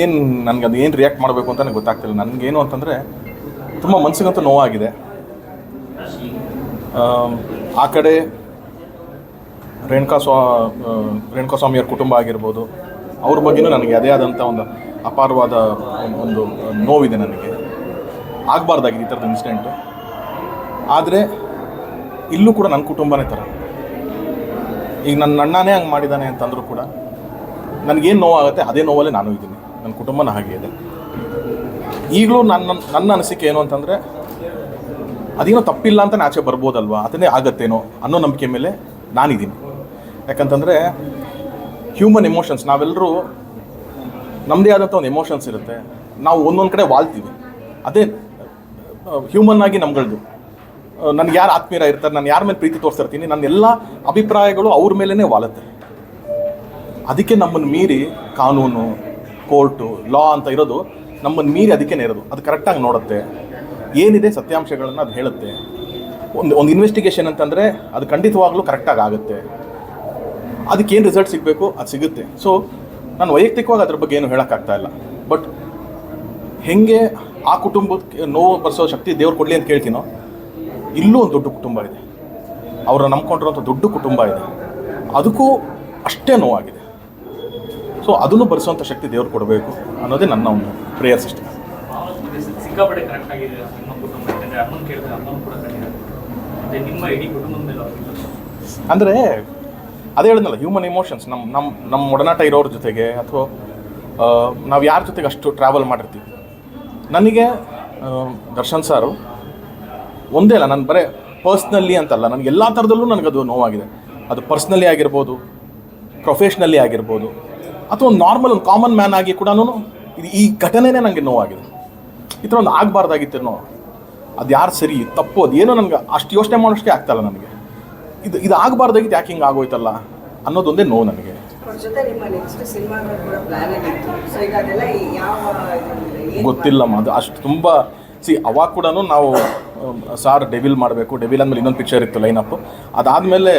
ಏನು ನನಗೆ ಅದು ಏನು ರಿಯಾಕ್ಟ್ ಮಾಡಬೇಕು ಅಂತ ನನಗೆ ಗೊತ್ತಾಗ್ತಿಲ್ಲ. ನನಗೇನು ಅಂತಂದರೆ ತುಂಬ ಮನಸ್ಸಿಗಂತೂ ನೋವಾಗಿದೆ. ಆ ಕಡೆ ರೇಣುಕಾ ಸ್ವಾ ರೇಣುಕಾ ಸ್ವಾಮಿಯವ್ರ ಕುಟುಂಬ ಆಗಿರ್ಬೋದು, ಅವ್ರ ಬಗ್ಗೆಯೂ ನನಗೆ ಅದೇ ಆದಂಥ ಒಂದು ಅಪಾರವಾದ ಒಂದು ನೋವಿದೆ ನನಗೆ. ಆಗಬಾರ್ದಾಗಿದೆ ಈ ಥರದ ಇನ್ಸಿಡೆಂಟು ಆದರೆ ಇಲ್ಲೂ ಕೂಡ ನನ್ನ ಕುಟುಂಬನೇ ಥರ ಈಗ ನನ್ನ ಅಣ್ಣನೇ ಹಂಗೆ ಮಾಡಿದ್ದಾನೆ ಅಂತಂದರೂ ಕೂಡ ನನಗೇನು ನೋವಾಗುತ್ತೆ, ಅದೇ ನೋವಲ್ಲೇ ನಾನು ಇದ್ದೀನಿ ನನ್ನ ಕುಟುಂಬನ ಹಾಗೆ ಇದೆ. ಈಗಲೂ ನನ್ನ ನನ್ನ ಅನಿಸಿಕೆ ಏನು ಅಂತಂದರೆ, ಅದೇನೋ ತಪ್ಪಿಲ್ಲ ಅಂತ ಆಚೆ ಬರ್ಬೋದಲ್ವಾ, ಅದನ್ನೇ ಆಗತ್ತೇನೋ ಅನ್ನೋ ನಂಬಿಕೆ ಮೇಲೆ ನಾನಿದ್ದೀನಿ ಯಾಕಂತಂದರೆ ಹ್ಯೂಮನ್ ಎಮೋಷನ್ಸ್ ನಾವೆಲ್ಲರೂ ನಮ್ಮದೇ ಆದಂಥ ಒಂದು ಎಮೋಷನ್ಸ್ ಇರುತ್ತೆ. ನಾವು ಒಂದೊಂದು ಕಡೆ ವಾಲ್ತೀವಿ. ಅದೇ ಹ್ಯೂಮನ್ ಆಗಿ ನಮ್ಗಳದ್ದು ನನಗೆ ಯಾರು ಆತ್ಮೀಯರ ಇರ್ತಾರೆ, ನಾನು ಯಾರ ಮೇಲೆ ಪ್ರೀತಿ ತೋರಿಸ್ತಿರ್ತೀನಿ ನನ್ನ ಎಲ್ಲ ಅಭಿಪ್ರಾಯಗಳು ಅವ್ರ ಮೇಲೇ ವಾಲತ್ತೆ. ಅದಕ್ಕೆ ನಮ್ಮನ್ನು ಮೀರಿ ಕಾನೂನು, ಕೋರ್ಟು, ಲಾ ಅಂತ ಇರೋದು ನಮ್ಮನ್ನು ಮೀರಿ ಅದಕ್ಕೆ ಇರೋದು. ಅದು ಕರೆಕ್ಟಾಗಿ ನೋಡುತ್ತೆ. ಏನಿದೆ ಸತ್ಯಾಂಶಗಳನ್ನು ಅದು ಹೇಳುತ್ತೆ. ಒಂದು ಒಂದು ಇನ್ವೆಸ್ಟಿಗೇಷನ್ ಅಂತಂದರೆ ಅದು ಖಂಡಿತವಾಗ್ಲೂ ಕರೆಕ್ಟಾಗಿ ಆಗುತ್ತೆ. ಅದಕ್ಕೆ ಏನು ರಿಸಲ್ಟ್ ಸಿಗಬೇಕು? ಅದು ಸಿಗುತ್ತೆ. ಸೊ ನಾನು ವೈಯಕ್ತಿಕವಾಗಿ ಅದ್ರ ಬಗ್ಗೆ ಏನು ಹೇಳೋಕ್ಕಾಗ್ತಾ ಇಲ್ಲ. ಬಟ್ ಹೆಂಗೆ ಆ ಕುಟುಂಬಕ್ಕೆ ನೋವು ಬರ್ಸೋ ಶಕ್ತಿ ದೇವ್ರು ಕೊಡಲಿ ಅಂತ ಕೇಳ್ತೀನೋ ಇಲ್ಲೂ ಒಂದು ದೊಡ್ಡ ಕುಟುಂಬ ಇದೆ. ಅವರ ನಂಬ್ಕೊಂಡಿರೋಂಥ ದೊಡ್ಡ ಕುಟುಂಬ ಇದೆ. ಅದಕ್ಕೂ ಅಷ್ಟೇ ನೋವಾಗಿದೆ. ಸೊ ಅದನ್ನು ಭರಿಸುವಂಥ ಶಕ್ತಿ ದೇವ್ರು ಕೊಡಬೇಕು ಅನ್ನೋದೇ ನನ್ನ ಒಂದು ಪ್ರೇಯರ್ ಸಿಸ್ಟಮ್ ಅಂದರೆ ಅದೇ ಹೇಳಿದ್ನಲ್ಲ ಹ್ಯೂಮನ್ ಎಮೋಷನ್ಸ್ ನಮ್ಮ ನಮ್ಮ ನಮ್ಮ ಒಡನಾಟ ಇರೋರ ಜೊತೆಗೆ ಅಥವಾ ನಾವು ಯಾರ ಜೊತೆಗೆ ಅಷ್ಟು ಟ್ರಾವೆಲ್ ಮಾಡಿರ್ತೀವಿ. ನನಗೆ ದರ್ಶನ್ ಸಾರು ಒಂದೇ ಅಲ್ಲ ನಾನು ಬರೀ ಪರ್ಸ್ನಲಿ ಅಂತಲ್ಲ ನನಗೆ ಎಲ್ಲ ಥರದಲ್ಲೂ ನನಗದು ನೋವಾಗಿದೆ. ಅದು ಪರ್ಸ್ನಲಿ ಆಗಿರ್ಬೋದು ಪ್ರೊಫೆಷ್ನಲಿ ಆಗಿರ್ಬೋದು ಅಥವಾ ಒಂದು ನಾರ್ಮಲ್ ಒಂದು ಕಾಮನ್ ಮ್ಯಾನ್ ಆಗಿ ಕೂಡ ಇದು ಈ ಘಟನೆನೇ ನನಗೆ ನೋವಾಗಿದೆ. ಈ ಥರ ಒಂದು ಆಗಬಾರ್ದಾಗಿತ್ತೇನೋ ಅದು ಯಾರು ಸರಿ ತಪ್ಪು ಅದು ಏನೋ ನನಗೆ ಅಷ್ಟು ಯೋಚನೆ ಮಾಡೋಷ್ಟೇ ಆಗ್ತಾಯಿಲ್ಲ ನನಗೆ. ಇದು ಇದು ಆಗಬಾರ್ದಾಗಿತ್ತು ಯಾಕೆ ಹಿಂಗೆ ಆಗೋಯ್ತಲ್ಲ ಅನ್ನೋದೊಂದೇ ನೋವು ನನಗೆ. ಗೊತ್ತಿಲ್ಲಮ್ಮ ಅದು ಅಷ್ಟು ತುಂಬ ಸಿ ಅವಾಗ ಕೂಡ ನಾವು ಸಾರ್ ಡೆವಿಲ್ ಮಾಡಬೇಕು ಡೆವಿಲ್ ಅಂದಮೇಲೆ ಇನ್ನೊಂದು ಪಿಕ್ಚರ್ ಇತ್ತು ಲೈನಪ್ಪು ಅದಾದಮೇಲೆ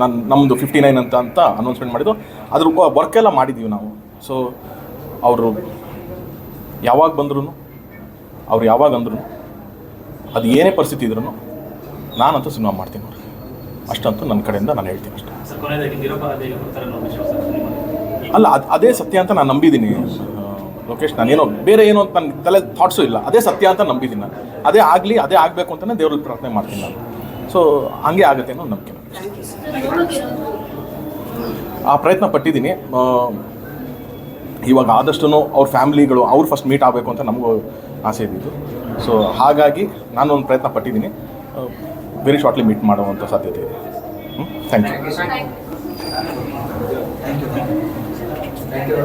ನಾನು ನಮ್ಮದು ಫಿಫ್ಟಿ ನೈನ್ ಅಂತ ಅಂತ ಅನೌನ್ಸ್ಮೆಂಟ್ ಮಾಡಿದ್ದು ಅದ್ರ ವರ್ಕ್ ಎಲ್ಲ ಮಾಡಿದ್ದೀವಿ ನಾವು. ಸೊ ಅವರು ಯಾವಾಗ ಬಂದ್ರು ಅವ್ರು ಯಾವಾಗ ಅಂದ್ರು ಅದು ಏನೇ ಪರಿಸ್ಥಿತಿ ಇದ್ರೂ ನಾನಂತೂ ಸಿನಿಮಾ ಮಾಡ್ತೀನಿ ಅವ್ರಿಗೆ. ಅಷ್ಟಂತೂ ನನ್ನ ಕಡೆಯಿಂದ ನಾನು ಹೇಳ್ತೀನಿ ಅಷ್ಟೇ. ಅಲ್ಲ ಅದು ಅದೇ ಸತ್ಯ ಅಂತ ನಾನು ನಂಬಿದ್ದೀನಿ ಲೋಕೇಶ್ ನಾನೇನೋ ಬೇರೆ ಏನೋ ಅಂತ ನನ್ನ ತಲೆ ಥಾಟ್ಸು ಇಲ್ಲ. ಅದೇ ಸತ್ಯ ಅಂತ ನಂಬಿದ್ದೀನಿ ನಾನು. ಅದೇ ಆಗಲಿ ಅದೇ ಆಗಬೇಕು ಅಂತಲೇ ದೇವ್ರಲ್ಲಿ ಪ್ರಾರ್ಥನೆ ಮಾಡ್ತೀನಿ ನಾನು. ಸೊ ಹಂಗೆ ಆಗುತ್ತೆ ಅನ್ನೋ ನಂಬಿಕೆ ಆ ಪ್ರಯತ್ನ ಪಟ್ಟಿದ್ದೀನಿ. ಇವಾಗ ಆದಷ್ಟು ಅವ್ರ ಫ್ಯಾಮಿಲಿಗಳು ಅವ್ರು ಫಸ್ಟ್ ಮೀಟ್ ಆಗಬೇಕು ಅಂತ ನಮಗೂ ಆಸೆ ಇದ್ದಿದ್ದು. ಸೊ ಹಾಗಾಗಿ ನಾನು ಒಂದು ಪ್ರಯತ್ನ ಪಟ್ಟಿದ್ದೀನಿ. ವೆರಿ ಶಾರ್ಟ್ಲಿ ಮೀಟ್ ಮಾಡುವಂಥ ಸಾಧ್ಯತೆ ಇದೆ. Thank you